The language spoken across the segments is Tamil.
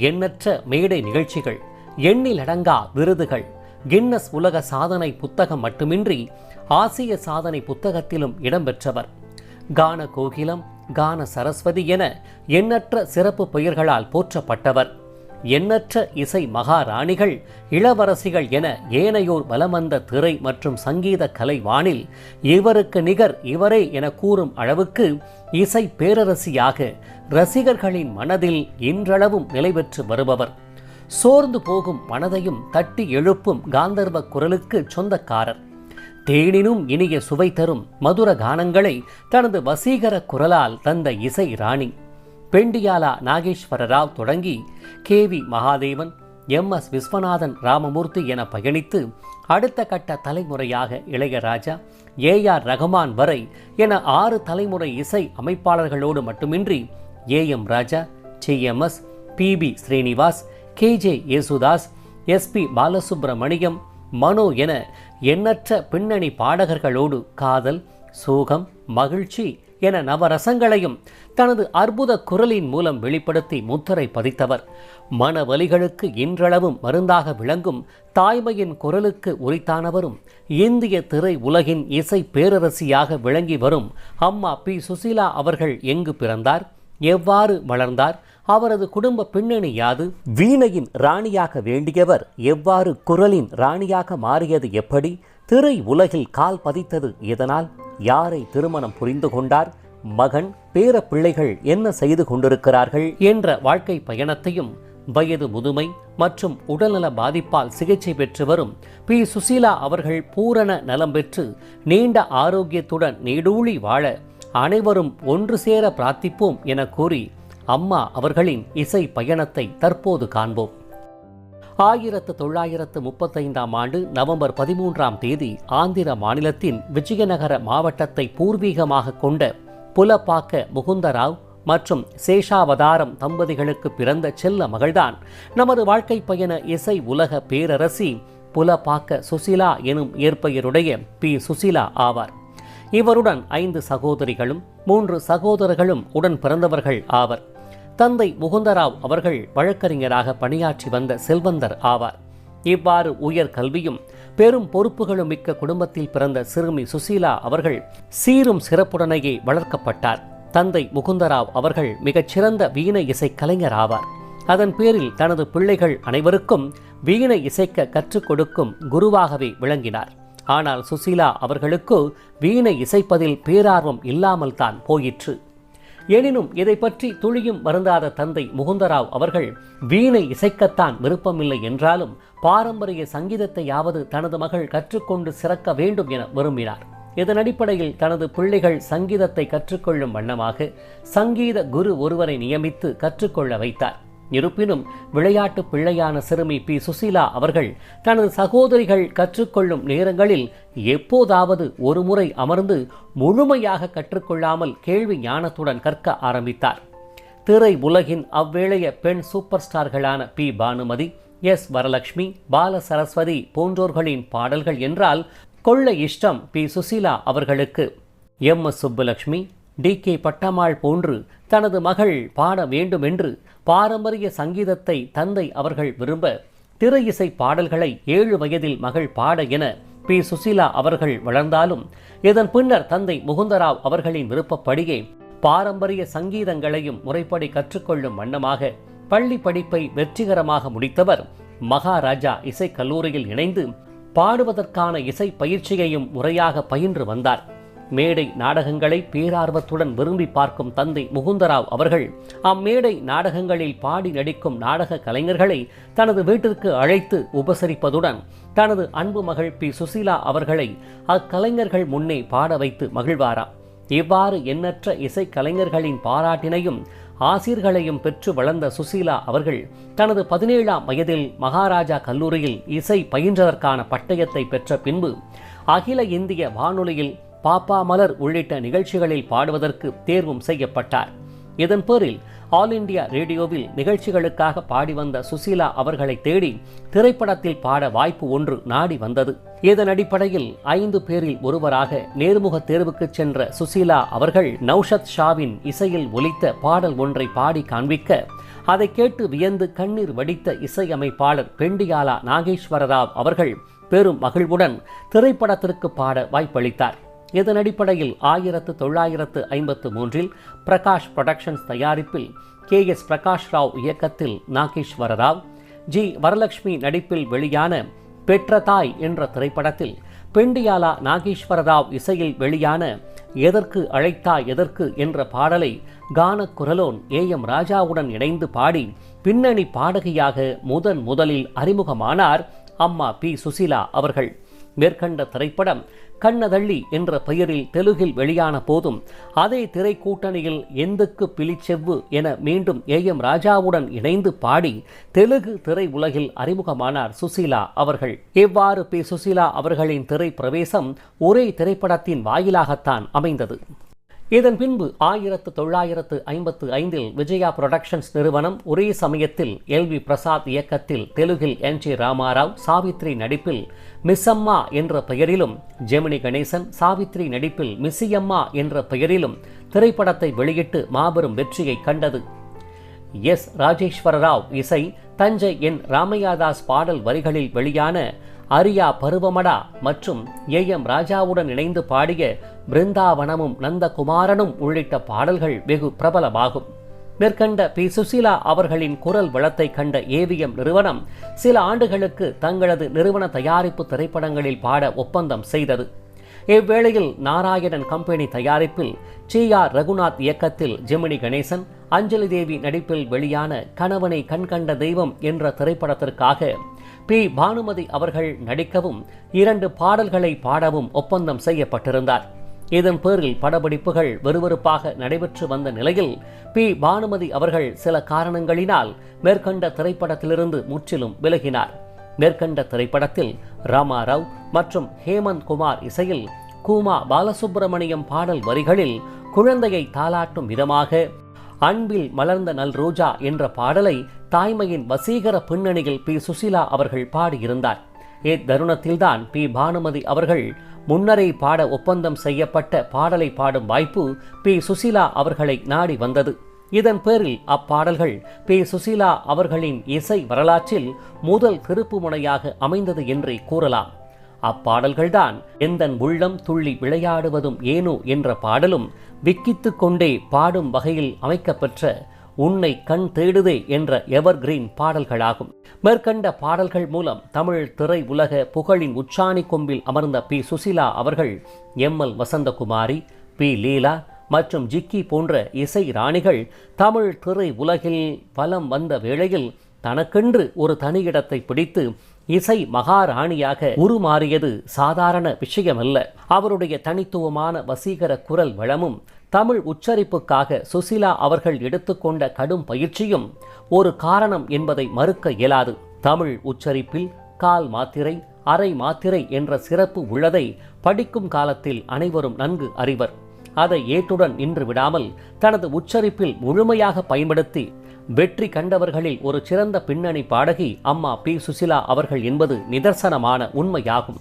எண்ணற்ற மேடை நிகழ்ச்சிகள் எண்ணிலடங்கா விருதுகள் கின்னஸ் உலக சாதனை புத்தகம் மட்டுமின்றி ஆசிய சாதனை புத்தகத்திலும் இடம்பெற்றவர். கான கோகிலம் கான சரஸ்வதி என எண்ணற்ற சிறப்பு பெயர்களால் போற்றப்பட்டவர். எண்ணற்ற இசை மகாராணிகள் இளவரசிகள் என ஏனையோர் வலமந்த திரை மற்றும் சங்கீத கலை வானில் இவருக்கு நிகர் இவரே என கூறும் அளவுக்கு இசை பேரரசியாக ரசிகர்களின் மனதில் இன்றளவும் நிலை பெற்று வருபவர். சோர்ந்து போகும் மனதையும் தட்டி எழுப்பும் காந்தர்வ குரலுக்கு சொந்தக்காரர். தேனினும் இனிய சுவை தரும் மதுர கானங்களை தனது வசீகர குரலால் தந்த இசை ராணி. பெண்டியாலா நாகேஸ்வர ராவ் தொடங்கி K V Mahadevan M S Viswanathan Ramamoorthy என பயணித்து அடுத்த கட்ட தலைமுறையாக இளையராஜா ஏ ஆர் ரஹ்மான் வரை என ஆறு தலைமுறை இசை அமைப்பாளர்களோடு மட்டுமின்றி A M Raja T M S P B Srinivas K J Yesudas S P Balasubrahmanyam Mano என எண்ணற்ற பின்னணி பாடகர்களோடு காதல் சோகம் மகிழ்ச்சி என நவரசங்களையும் தனது அற்புத குரலின் மூலம் வெளிப்படுத்தி முத்திரை பதித்தவர். மனவலிகளுக்கு இன்றளவும் மருந்தாக விளங்கும் தாய்மையின் குரலுக்கு உரித்தானவரும் இந்திய திரை உலகின் இசை பேரரசியாக விளங்கி வரும் அம்மா பி. சுசீலா அவர்கள் எங்கு பிறந்தார்? எவ்வாறு வளர்ந்தார்? அவரது குடும்ப பின்னணி யாது? வீணையின் ராணியாக வேண்டியவர் எவ்வாறு குரலின் ராணியாக மாறியது எப்படி? திரை உலகில் கால் பதித்தது இதனால் யாரை திருமணம் புரிந்து கொண்டார் மகன் பேர பிள்ளைகள் என்ன செய்து கொண்டிருக்கிறார்கள் என்ற வாழ்க்கை பயணத்தையும் வயது முதுமை மற்றும் உடல்நல பாதிப்பால் சிகிச்சை பெற்று வரும் பி. சுசீலா அவர்கள் பூரண நலம் பெற்று நீண்ட ஆரோக்கியத்துடன் நீடூழி வாழ அனைவரும் ஒன்று சேர பிரார்த்திப்போம் என கூறி அம்மா அவர்களின் இசை பயணத்தை தற்போது காண்போம். ஆயிரத்து தொள்ளாயிரத்து முப்பத்தைந்தாம் ஆண்டு நவம்பர் பதிமூன்றாம் தேதி ஆந்திர மாநிலத்தின் விஜயநகர மாவட்டத்தை பூர்வீகமாக கொண்ட புலப்பாக்க முகுந்தராவ் மற்றும் சேஷாவதாரம் தம்பதிகளுக்கு பிறந்த செல்ல மகள்தான். நமது வாழ்க்கை பயண இசை உலக பேரரசி புலப்பாக்க சுசிலா எனும் இயற்பெயருடைய பி. சுசிலா ஆவார். இவருடன் ஐந்து சகோதரிகளும் மூன்று சகோதரர்களும் உடன் பிறந்தவர்கள் ஆவர். தந்தை முகுந்தராவ் அவர்கள் வழக்கறிஞராக பணியாற்றி வந்த செல்வந்தர் ஆவார். இவ்வாறு உயர் கல்வியும் பெரும் பொறுப்புகளும் மிக்க குடும்பத்தில் பிறந்த சிறுமி சுசீலா அவர்கள் சீரும் சிறப்புடனேயே வளர்க்கப்பட்டார். தந்தை முகுந்தராவ் அவர்கள் மிகச்சிறந்த வீணை இசை கலைஞர் ஆவார். அதன் பேரில் தனது பிள்ளைகள் அனைவருக்கும் வீணை இசைக்க கற்றுக் கொடுக்கும் குருவாகவே விளங்கினார். ஆனால் சுசீலா அவர்களுக்கு வீணை இசைப்பதில் பேரார்வம் இல்லாமல் தான் போயிற்று. எனினும் இதை பற்றி துளியும் வருந்தாத தந்தை முகுந்தராவ் அவர்கள் வீணை இசைக்கத்தான் விருப்பமில்லை என்றாலும் பாரம்பரிய சங்கீதத்தையாவது தனது மகள் கற்றுக்கொண்டு சிறக்க வேண்டும் என விரும்பினார். இதன் அடிப்படையில் தனது பிள்ளைகள் சங்கீதத்தை கற்றுக்கொள்ளும் வண்ணமாக சங்கீத குரு ஒருவரை நியமித்து கற்றுக்கொள்ள வைத்தார். இருப்பினும் விளையாட்டு பிள்ளையான சிறுமி பி. சுசீலா அவர்கள் தனது சகோதரிகள் கற்றுக்கொள்ளும் நேரங்களில் எப்போதாவது ஒருமுறை அமர்ந்து முழுமையாக கற்றுக்கொள்ளாமல் கேள்வி ஞானத்துடன் கற்க ஆரம்பித்தார். திரை உலகின் அவ்வேளைய பெண் சூப்பர் ஸ்டார்களான பி. பானுமதி எஸ். வரலட்சுமி பால சரஸ்வதி போன்றோர்களின் பாடல்கள் என்றால் கொள்ள இஷ்டம் பி. சுசீலா அவர்களுக்கு. M. S. Subbulakshmi D. K. Pattammal போன்று தனது மகள் பாட வேண்டுமென்று பாரம்பரிய சங்கீதத்தை தந்தை அவர்கள் விரும்ப திரை இசை பாடல்களை ஏழு வயதில் மகள் பாட என பி. சுசீலா அவர்கள் வளர்ந்தாலும் இதன் பின்னர் தந்தை முகுந்தராவ் அவர்களின் விருப்பப்படியே பாரம்பரிய சங்கீதங்களையும் முறைப்படி கற்றுக்கொள்ளும் வண்ணமாக பள்ளி படிப்பை வெற்றிகரமாக முடித்தவர் மகாராஜா இசைக் கல்லூரியில் இணைந்து பாடுவதற்கான இசை பயிற்சியையும் முறையாக பயின்று வந்தார். மேடை நாடகங்களை பேரார்வத்துடன் விரும்பி பார்க்கும் தந்தை முகுந்தராவ் அவர்கள் அம்மேடை நாடகங்களில் பாடி நடிக்கும் நாடக கலைஞர்களை தனது வீட்டிற்கு அழைத்து உபசரிப்பதுடன் தனது அன்பு மகள் பி. சுசீலா அவர்களை அக்கலைஞர்கள் முன்னே பாட வைத்து மகிழ்வாராம் இவ்வாறு எண்ணற்ற இசை கலைஞர்களின் பாராட்டினையும் ஆசிர்களையும் பெற்று வளர்ந்த சுசீலா அவர்கள் தனது பதினேழாம் வயதில் மகாராஜா கல்லூரியில் இசை பயின்றதற்கான பட்டயத்தை பெற்ற பின்பு அகில இந்திய வானொலியில் பாப்பா மலர் உள்ளிட்ட நிகழ்ச்சிகளில் பாடுவதற்கு தேர்வும் செய்யப்பட்டார். இதன் பேரில் ஆல் இண்டியா ரேடியோவில் நிகழ்ச்சிகளுக்காக பாடி வந்த சுசீலா அவர்களை தேடி திரைப்படத்தில் பாட வாய்ப்பு ஒன்று நாடி வந்தது. இதன் அடிப்படையில் ஐந்து பேரில் ஒருவராக நேர்முக தேர்வுக்கு சென்ற சுசீலா அவர்கள் நௌஷத் ஷாவின் இசையில் ஒலித்த பாடல் ஒன்றை பாடி காண்பிக்க அதை கேட்டு வியந்து கண்ணீர் வடித்த இசையமைப்பாளர் பெண்டியாலா நாகேஸ்வர ராவ் அவர்கள் பெரும் மகிழ்வுடன் திரைப்படத்திற்கு பாட வாய்ப்பளித்தார். இதன் அடிப்படையில் ஆயிரத்து தொள்ளாயிரத்து ஐம்பத்து மூன்றில் பிரகாஷ் புரொடக்ஷன்ஸ் தயாரிப்பில் கே எஸ் பிரகாஷ் ராவ் இயக்கத்தில் நாகேஸ்வர ராவ் ஜி வரலட்சுமி நடிப்பில் வெளியான பெற்ற தாய் என்ற திரைப்படத்தில் பெண்டியாலா நாகேஸ்வர ராவ் இசையில் வெளியான எதற்கு அழைத்தா எதற்கு என்ற பாடலை கான குரலோன் ஏ எம் ராஜாவுடன் இணைந்து பாடி பின்னணி பாடகியாக முதன் முதலில் அறிமுகமானார் அம்மா பி. சுசிலா அவர்கள். மேற்கண்ட திரைப்படம் கண்ணதள்ளி என்ற பெயரில் தெலுகில் வெளியான போதும் அதே திரை கூட்டணியில் எந்துக்கு பிலிச்செவ்வு என மீண்டும் ஏ எம் ராஜாவுடன் இணைந்து பாடி தெலுகு திரை உலகில் அறிமுகமானார் சுசீலா அவர்கள். இவ்வாறு பி. சுசீலா அவர்களின் திரை பிரவேசம் ஒரே திரைப்படத்தின் வாயிலாகத்தான் அமைந்தது? இதன் பின்பு ஆயிரத்து தொள்ளாயிரத்து ஐம்பத்து ஐந்தில் விஜயா புரொடக்ஷன்ஸ் நிறுவனம் ஒரே சமயத்தில் எல் வி பிரசாத் இயக்கத்தில் தெலுகில் என் ஜி ராமாராவ் சாவித்ரி நடிப்பில் மிஸ்ஸம்மா என்ற பெயரிலும் ஜெமினி கணேசன் சாவித்ரி நடிப்பில் மிஸ்ஸியம்மா என்ற பெயரிலும் திரைப்படத்தை வெளியிட்டு மாபெரும் வெற்றியை கண்டது. எஸ். ராஜேஸ்வர ராவ் இசை தஞ்சை என் ராமையாதாஸ் பாடல் வரிகளில் வெளியான அரியா பருவமடா மற்றும் ஏ எம் ராஜாவுடன் இணைந்து பாடிய பிருந்தாவனமும் நந்தகுமாரனும் உள்ளிட்ட பாடல்கள் வெகு பிரபலமாகும். மேற்கண்ட பி. சுசீலா அவர்களின் குரல் வளத்தை கண்ட ஏவிஎம் நிறுவனம் சில ஆண்டுகளுக்கு தங்களது நிறுவன தயாரிப்பு திரைப்படங்களில் பாட ஒப்பந்தம் செய்தது. இவ்வேளையில் நாராயணன் கம்பெனி தயாரிப்பில் டி ஆர் ரகுநாத் இயக்கத்தில் ஜெமினி கணேசன் அஞ்சலி தேவி நடிப்பில் வெளியான கணவனை கண்கண்ட தெய்வம் என்ற திரைப்படத்திற்காக பி. பானுமதி அவர்கள் நடிக்கவும் இரண்டு பாடல்களை பாடவும் ஒப்பந்தம் செய்யப்பட்டிருந்தார். இதன் பேரில் படப்பிடிப்புகள் விறுவிறுப்பாக நடைபெற்று வந்த நிலையில் பி. பானுமதி அவர்கள் சில காரணங்களினால் மேற்கண்ட திரைப்படத்திலிருந்து முற்றிலும் விலகினார். மேற்கண்ட திரைப்படத்தில் ராமாராவ் மற்றும் ஹேமந்த் குமார் இசையில் கூமா பாலசுப்பிரமணியம் பாடல் வரிகளில் குழந்தையை தாளாட்டும் விதமாக அன்பில் மலர்ந்த நல் ரோஜா என்ற பாடலை தாய்மையின் வசீகர பின்னணியில் பி. சுசீலா அவர்கள் பாடியிருந்தார். இத்தருணத்தில்தான் பி. பானுமதி அவர்கள் முன்னரே பாட ஒப்பந்தம் செய்யப்பட்ட பாடலை பாடும் வாய்ப்பு பி. சுசீலா அவர்களை நாடி வந்தது. இதன் பேரில் அப்பாடல்கள் பி. சுசீலா அவர்களின் இசை வரலாற்றில் முதல் திருப்புமுனையாக அமைந்தது என்றே கூறலாம். அப்பாடல்கள்தான் எந்தன் உள்ளம் துள்ளி விளையாடுவதும் ஏனோ என்ற பாடலும் விக்கித்துக் கொண்டே பாடும் வகையில் அமைக்கப்பெற்ற உன்னை கண் தேடுதே என்ற எவர்கிரீன் பாடல்களாகும். மேற்கண்ட பாடல்கள் மூலம் தமிழ் திரை உலக புகழின் உச்சாணி கொம்பில் அமர்ந்த பி. சுசிலா அவர்கள் M. L. Vasanthakumari P. Leela மற்றும் ஜிக்கி போன்ற இசை ராணிகள் தமிழ் திரை உலகில் வலம் வந்த வேளையில் தனக்கென்று ஒரு தனி இடத்தை பிடித்து இசை மகாராணியாக உருமாறியது சாதாரண விஷயமல்ல. அவருடைய தனித்துவமான வசீகர குரல் வளமும் தமிழ் உச்சரிப்புக்காக சுசிலா அவர்கள் எடுத்துக்கொண்ட கடும் பயிற்சியும் ஒரு காரணம் என்பதை மறுக்க இயலாது. தமிழ் உச்சரிப்பில் கால் மாத்திரை அரை மாத்திரை என்ற சிறப்பு உள்ளதை படிக்கும் காலத்தில் அனைவரும் நன்கு அறிவர். அதை ஏற்றுடன் நின்று விடாமல் தனது உச்சரிப்பில் முழுமையாக பயன்படுத்தி வெற்றி கண்டவர்களில் ஒரு சிறந்த பின்னணி பாடகி அம்மா பி. சுசிலா அவர்கள் என்பது நிதர்சனமான உண்மையாகும்.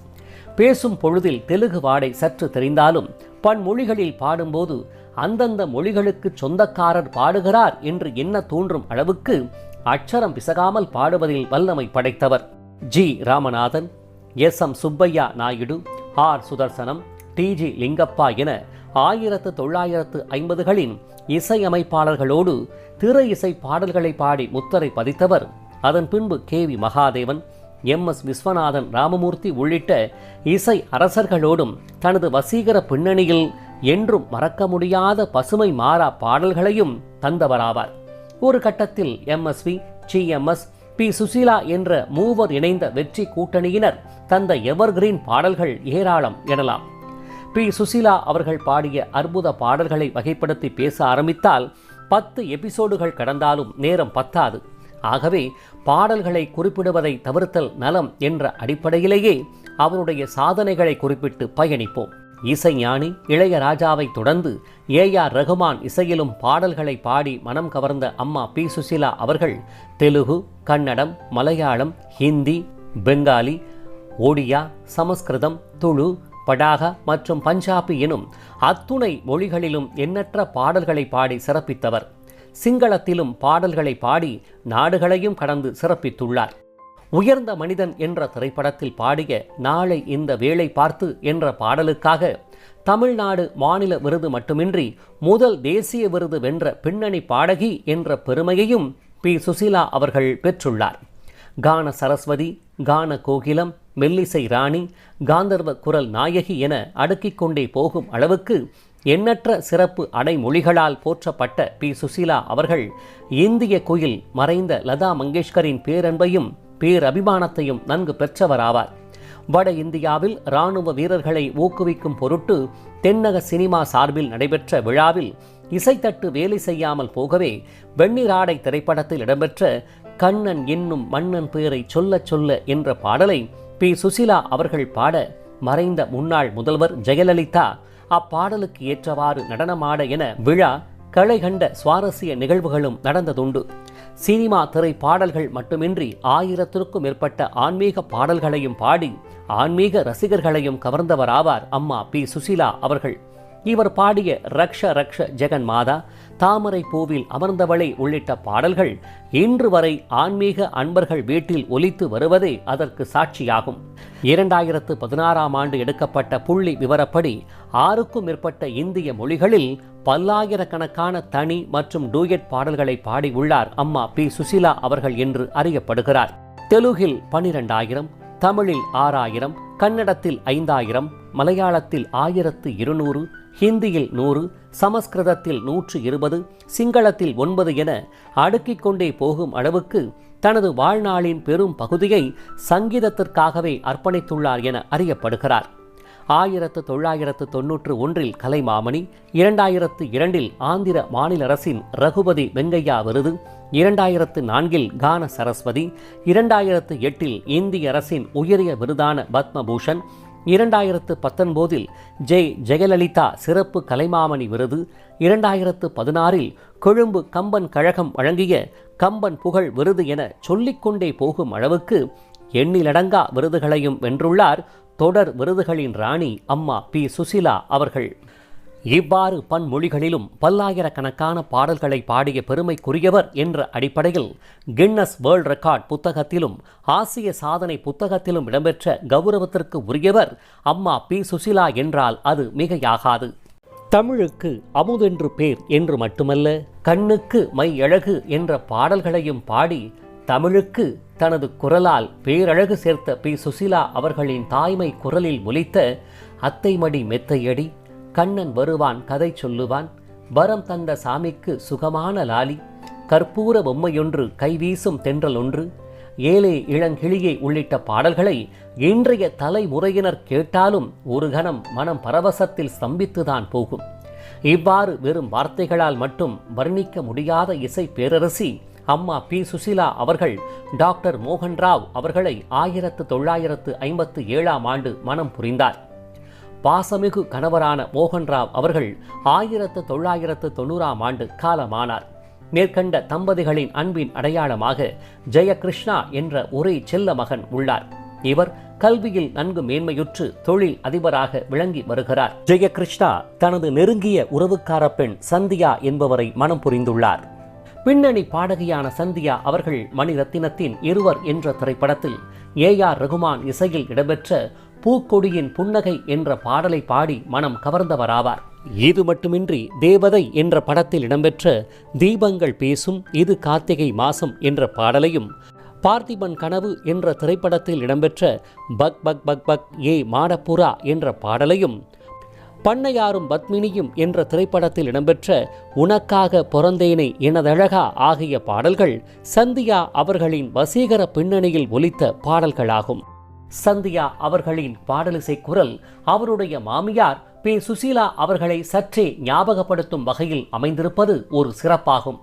பேசும் பொழுதில் தெலுங்கு வாடை சற்று தெரிந்தாலும் பன்மொழிகளில் பாடும்போது அந்தந்த மொழிகளுக்கு சொந்தக்காரர் பாடுகிறார் என்று என்ன தோன்றும் அளவுக்கு அட்சரம் பிசகாமல் பாடுவதில் வல்லமை படைத்தவர். G. Ramanathan S. M. Subbaiah Naidu R. Sudarsanam T. G. Lingappa என ஆயிரத்து தொள்ளாயிரத்து ஐம்பதுகளின் இசையமைப்பாளர்களோடு திரை இசை பாடல்களை பாடி முத்தரை பதித்தவர். அதன் பின்பு K V Mahadevan M S Viswanathan Ramamoorthy உள்ளிட்ட இசை அரசர்களோடும் தனது வசீகர பின்னணியில் என்றும் மறக்க முடியாத பசுமை மாறா பாடல்களையும் தந்தவராவார். ஒரு கட்டத்தில் MSV M MS P Susheela என்ற மூவர் இணைந்த வெற்றி கூட்டணியினர் தந்த எவர்கிரீன் பாடல்கள் ஏராளம் எனலாம். பி சுசீலா அவர்கள் பாடிய அற்புத பாடல்களை வகைப்படுத்தி பேச ஆரம்பித்தால் பத்து எபிசோடுகள் கடந்தாலும் நேரம் பத்தாது. ஆகவே பாடல்களை குறிப்பிடுவதை தவிர்த்தல் நலம் என்ற அடிப்படையிலேயே அவருடைய சாதனைகளை குறிப்பிட்டு பயணிப்போம். இசைஞானி இளையராஜாவை தொடர்ந்து ஏ ஆர் ரகுமான் இசையிலும் பாடல்களை பாடி மனம் கவர்ந்த அம்மா பி. சுசிலா அவர்கள் தெலுகு கன்னடம் மலையாளம் ஹிந்தி பெங்காலி ஒடியா சமஸ்கிருதம் துளு படாக மற்றும் பஞ்சாபி எனும் அத்துணை மொழிகளிலும் எண்ணற்ற பாடல்களை பாடி சிறப்பித்தவர். சிங்களத்திலும் பாடல்களை பாடி நாடுகளையும் கடந்து சிறப்பித்துள்ளார். உயர்ந்த மனிதன் என்ற திரைப்படத்தில் பாடிய நாளை இந்த வேளை பார்த்து என்ற பாடலுக்காக தமிழ்நாடு மாநில விருது மட்டுமின்றி முதல் தேசிய விருது வென்ற பின்னணி பாடகி என்ற பெருமையையும் பி. சுசீலா அவர்கள் பெற்றுள்ளார். கான சரஸ்வதி கான கோகிலம் மெல்லிசை ராணி காந்தர்வ குரல் நாயகி என அடுக்கிக் கொண்டே போகும் அளவுக்கு எண்ணற்ற சிறப்பு அடைமொழிகளால் போற்றப்பட்ட பி. சுசீலா அவர்கள் இந்திய குயில் மறைந்த லதா மங்கேஷ்கரின் பேரன்பையும் பேரபிமானத்தையும் நன்கு பெற்றவராவார். வட இந்தியாவில் இராணுவ வீரர்களை ஊக்குவிக்கும் பொருட்டு தென்னக சினிமா சார்பில் நடைபெற்ற விழாவில் இசைத்தட்டு வேலை செய்யாமல் போகவே வெண்ணிராடை திரைப்படத்தில் இடம்பெற்ற கண்ணன் என்னும் மன்னன் பேரை சொல்ல சொல்ல என்ற பாடலை பி. சுசிலா அவர்கள் பாட மறைந்த முன்னாள் முதல்வர் ஜெயலலிதா அப்பாடலுக்கு ஏற்றவாறு நடனமாட என விழா களை கண்ட சுவாரஸ்ய நிகழ்வுகளும் நடந்ததுண்டு. சினிமா திரை பாடல்கள் மட்டுமின்றி ஆயிரத்திற்கும் மேற்பட்ட ஆன்மீக பாடல்களையும் பாடி ஆன்மீக ரசிகர்களையும் கவர்ந்தவராவார் அம்மா பி. சுசிலா அவர்கள். இவர் பாடிய ரக்ஷ ரக்ஷ ஜெகன் மாதா தாமரை பூவில் அமர்ந்தவளை உள்ளிட்ட பாடல்கள் இன்று வரை ஆன்மீக அன்பர்கள் வீட்டில் ஒலித்து வருவதே அதற்கு சாட்சியாகும். இரண்டாயிரத்து பதினாறாம் ஆண்டு எடுக்கப்பட்ட புள்ளி விவரப்படி ஆறுக்கும் மேற்பட்ட இந்திய மொழிகளில் பல்லாயிரக்கணக்கான தனி மற்றும் டூயட் பாடல்களை பாடியுள்ளார் அம்மா பி. சுசிலா அவர்கள் என்று அறியப்படுகிறார். தெலுகில் பனிரெண்டாயிரம் தமிழில் ஆறாயிரம் கன்னடத்தில் ஐந்தாயிரம் மலையாளத்தில் ஆயிரத்து இருநூறு ஹிந்தியில் நூறு சமஸ்கிருதத்தில் நூற்று இருபது சிங்களத்தில் ஒன்பது என அடுக்கிக் கொண்டே போகும் அளவுக்கு தனது வாழ்நாளின் பெரும் பகுதியை சங்கீதத்திற்காகவே அர்ப்பணித்துள்ளார் என அறியப்படுகிறார். ஆயிரத்து தொள்ளாயிரத்து தொன்னூற்று ஒன்றில் கலைமாமணி இரண்டாயிரத்து இரண்டில் ஆந்திர மாநில அரசின் ரகுபதி வெங்கையா விருது இரண்டாயிரத்து நான்கில் கான சரஸ்வதி இரண்டாயிரத்து எட்டில் இந்திய அரசின் உயரிய விருதான பத்மபூஷன் இரண்டாயிரத்து பத்தொன்பதில் ஜெய் ஜெயலலிதா சிறப்பு கலைமாமணி விருது இரண்டாயிரத்து பதினாறில் கொழும்பு கம்பன் கழகம் வழங்கிய கம்பன் புகழ் விருது என சொல்லிக்கொண்டே போகும் அளவுக்கு எண்ணிலடங்கா விருதுகளையும் வென்றுள்ளார் தொடர் விருதுகளின் ராணி அம்மா பி. சுசிலா அவர்கள். இவ்வாறு பன்மொழிகளிலும் பல்லாயிரக்கணக்கான பாடல்களை பாடிய பெருமைக்குரியவர் என்ற அடிப்படையில் கின்னஸ் வேர்ல்ட் ரெக்கார்ட் புத்தகத்திலும் ஆசிய சாதனை புத்தகத்திலும் இடம்பெற்ற கௌரவத்திற்கு உரியவர் அம்மா பி. சுசிலா என்றால் அது மிகையாகாது. தமிழுக்கு அமுதென்று பேர் என்று மட்டுமல்ல கண்ணுக்கு மை அழகு என்ற பாடல்களையும் பாடி தமிழுக்கு தனது குரலால் பேரழகு சேர்த்த பி. சுசிலா அவர்களின் தாய்மை குரலில் ஒலித்த அத்தைமடி மெத்தையடி கண்ணன் வருவான் கதை சொல்லுவான் வரம் தந்த சாமிக்கு சுகமான லாலி கற்பூர பொம்மையொன்று கைவீசும் தென்றல் ஒன்று ஏழே இளங்கிளியை உள்ளிட்ட பாடல்களை இன்றைய தலைமுறையினர் கேட்டாலும் ஒரு கணம் மனம் பரவசத்தில் ஸ்தம்பித்துதான் போகும். இவ்வாறு வெறும் வார்த்தைகளால் மட்டும் வர்ணிக்க முடியாத இசை பேரரசி அம்மா பி. சுசிலா அவர்கள் டாக்டர் மோகன் ராவ் அவர்களை ஆயிரத்து தொள்ளாயிரத்து ஐம்பத்து ஏழாம் ஆண்டு மனம் புரிந்தார். பாசமிகு கணவரான மோகன்ராவ் அவர்கள் ஆயிரத்து தொள்ளாயிரத்து தொண்ணூறாம் ஆண்டு காலமானார். மேற்கண்ட தம்பதிகளின் அன்பின் அடையாளமாக ஜெயகிருஷ்ணா என்ற ஒரே செல்ல மகன் உள்ளார். இவர் கல்வியில் நன்கு மேன்மையுற்று தொழில் அதிபராக விளங்கி வருகிறார். ஜெயகிருஷ்ணா தனது நெருங்கிய உறவுக்கார பெண் சந்தியா என்பவரை மனம் புரிந்துள்ளார். பின்னணி பாடகியான சந்தியா அவர்கள் மணிரத்தினத்தின் இருவர் என்ற திரைப்படத்தில் ஏ ஆர் ரகுமான் இசையில் இடம்பெற்ற பூக்கொடியின் புன்னகை என்ற பாடலை பாடி மனம் கவர்ந்தவராவார். இது மட்டுமின்றி தேவதை என்ற படத்தில் இடம்பெற்ற தீபங்கள் பேசும் இது கார்த்திகை மாசம் என்ற பாடலையும் பார்த்திபன் கனவு என்ற திரைப்படத்தில் இடம்பெற்ற பக் பக் பக் பக் ஏ மாடப்புரா என்ற பாடலையும் பண்ணையாரும் பத்மினியும் என்ற திரைப்படத்தில் இடம்பெற்ற உனக்காக பிறந்தேனை எனதழகா ஆகிய பாடல்கள் சந்தியா அவர்களின் வசீகர பின்னணியில் ஒலித்த பாடல்களாகும். சந்தியா அவர்களின் பாடலிசை குரல் அவருடைய மாமியார் பி. சுசீலா அவர்களை சற்றே ஞாபகப்படுத்தும் வகையில் அமைந்திருப்பது ஒரு சிறப்பாகும்.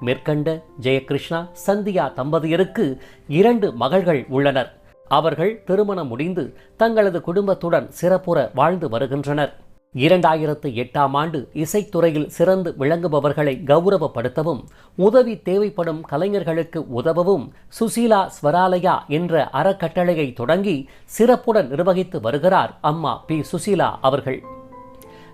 மேற்கண்ட ஜெயகிருஷ்ணா சந்தியா தம்பதியருக்கு இரண்டு மகள்கள் உள்ளனர். அவர்கள் திருமணம் முடிந்து தங்களது குடும்பத்துடன் சிறப்புற வாழ்ந்து வருகின்றனர். இரண்டாயிரத்து எட்டாம் ஆண்டு இசைத்துறையில் சிறந்து விளங்குபவர்களை கௌரவப்படுத்தவும் உதவி தேவைப்படும் கலைஞர்களுக்கு உதவவும் சுசீலா ஸ்வராலயா என்ற அறக்கட்டளையை தொடங்கி சிறப்புடன் நிர்வகித்து வருகிறார் அம்மா பி. சுசீலா அவர்கள்.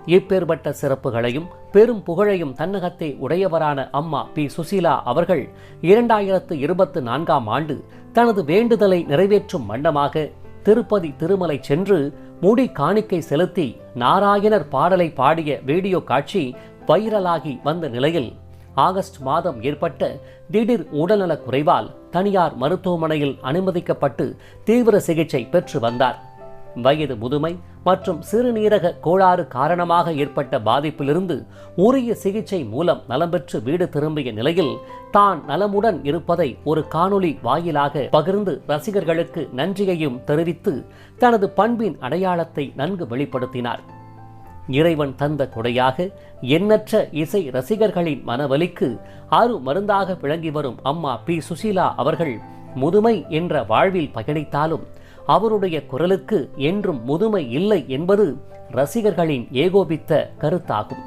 இப்பேற்பட்ட சிறப்புகளையும் பெரும் புகழையும் தன்னகத்தே உடையவரான அம்மா பி. சுசீலா அவர்கள் இரண்டாயிரத்து இருபத்து நான்காம் ஆண்டு தனது வேண்டுதலை நிறைவேற்றும் வண்ணமாக திருப்பதி திருமலை சென்று முடி காணிக்கை செலுத்தி நாராயணர் பாடலை பாடிய வீடியோ காட்சி வைரலாகி வந்த நிலையில் ஆகஸ்ட் மாதம் ஏற்பட்ட திடீர் உடல்நலக் குறைவால் தனியார் மருத்துவமனையில் அனுமதிக்கப்பட்டு தீவிர சிகிச்சை பெற்று வந்தார். வயது முதுமை மற்றும் சிறுநீரக கோளாறு காரணமாக ஏற்பட்ட பாதிப்பிலிருந்து உரிய சிகிச்சை மூலம் நலம் பெற்று வீடு திரும்பிய நிலையில் தான் நலமுடன் இருப்பதை ஒரு காணொளி வாயிலாக பகிர்ந்து ரசிகர்களுக்கு நன்றியையும் தெரிவித்து தனது பண்பின் அடையாளத்தை நன்கு வெளிப்படுத்தினார். இறைவன் தந்த கொடையாக எண்ணற்ற இசை ரசிகர்களின் மனவலிக்கு அரு மருந்தாக விளங்கி வரும் அம்மா பி. சுசீலா அவர்கள் முதுமை என்ற வாழ்வில் பயணித்தாலும் அவருடைய குரலுக்கு என்றும் முதுமை இல்லை என்பது ரசிகர்களின் ஏகோபித்த கருத்தாகும்.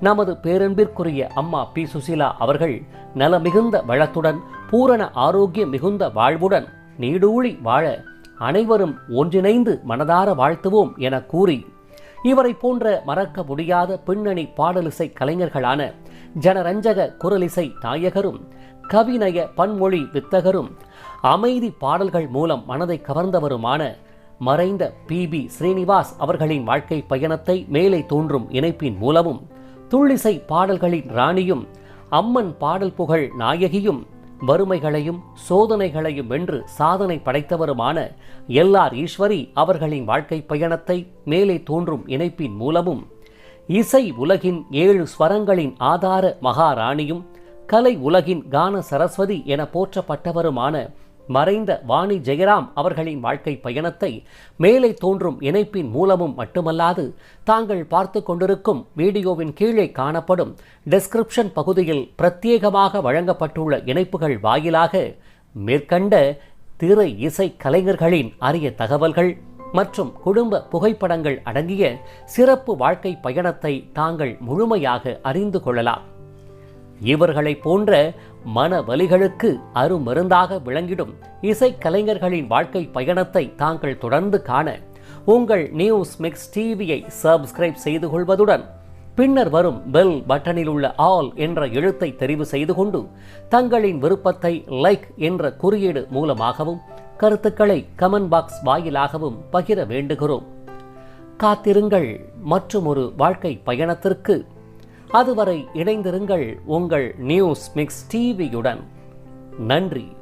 நமது பேரன்பிற்குரிய அம்மா பி. சுசீலா அவர்கள் நல மிகுந்த வளத்துடன் பூரண ஆரோக்கிய மிகுந்த வாழ்வுடன் நீடூழி வாழ அனைவரும் ஒன்றிணைந்து மனதார வாழ்த்துவோம் என கூறி இவரை போன்ற மறக்க முடியாத பின்னணி பாடலிசை கலைஞர்களான ஜனரஞ்சக குரலிசை நாயகரும் கவிநய பன்மொழி வித்தகரும் அமைதி பாடல்கள் மூலம் மனதை கவர்ந்தவருமான மறைந்த பி. பி. ஸ்ரீனிவாஸ் அவர்களின் வாழ்க்கை பயணத்தை மேலே தோன்றும் இணைப்பின் மூலமும் துள்ளிசை பாடல்களின் ராணியும் அம்மன் பாடல் புகழ் நாயகியும் வறுமைகளையும் சோதனைகளையும் வென்று சாதனை படைத்தவருமான எல்ஆர் ஈஸ்வரி அவர்களின் வாழ்க்கை பயணத்தை மேலே தோன்றும் இணைப்பின் மூலமும் இசை உலகின் ஏழு ஸ்வரங்களின் ஆதார மகாராணியும் கலை உலகின் கான சரஸ்வதி என போற்றப்பட்டவருமான மறைந்த வாணி ஜெயராம் அவர்களின் வாழ்க்கை பயணத்தை மேலே தோன்றும் இணைப்பின் மூலமும் மட்டுமல்லாது தாங்கள் பார்த்து கொண்டிருக்கும் வீடியோவின் கீழே காணப்படும் டெஸ்கிரிப்ஷன் பகுதியில் பிரத்யேகமாக வழங்கப்பட்டுள்ள இணைப்புகள் வாயிலாக மேற்கண்ட திரை இசை கலைஞர்களின் அரிய தகவல்கள் மற்றும் குடும்ப புகைப்படங்கள் அடங்கிய சிறப்பு வாழ்க்கை பயணத்தை தாங்கள் முழுமையாக அறிந்து கொள்ளலாம். இவர்களைப் போன்ற மன வலிகளுக்கு அருமருந்தாக விளங்கிடும் இசைக்கலைஞர்களின் வாழ்க்கை பயணத்தை தாங்கள் தொடர்ந்து காண உங்கள் நியூஸ் மிக்ஸ் டிவியை சப்ஸ்கிரைப் செய்து கொள்வதுடன் பின்னர் வரும் பெல் பட்டனில் உள்ள ஆல் என்ற எழுத்தை தெரிவு செய்து கொண்டு தங்களின் விருப்பத்தை லைக் என்ற குறியீடு மூலமாகவும் கருத்துக்களை கமெண்ட் பாக்ஸ் வாயிலாகவும் பகிர வேண்டுகிறோம். காத்திருங்கள். மற்றும் ஒரு வாழ்க்கை பயணத்திற்கு அதுவரை இணைந்திருங்கள் உங்கள் நியூஸ் மிக்ஸ் டிவியுடன். நன்றி.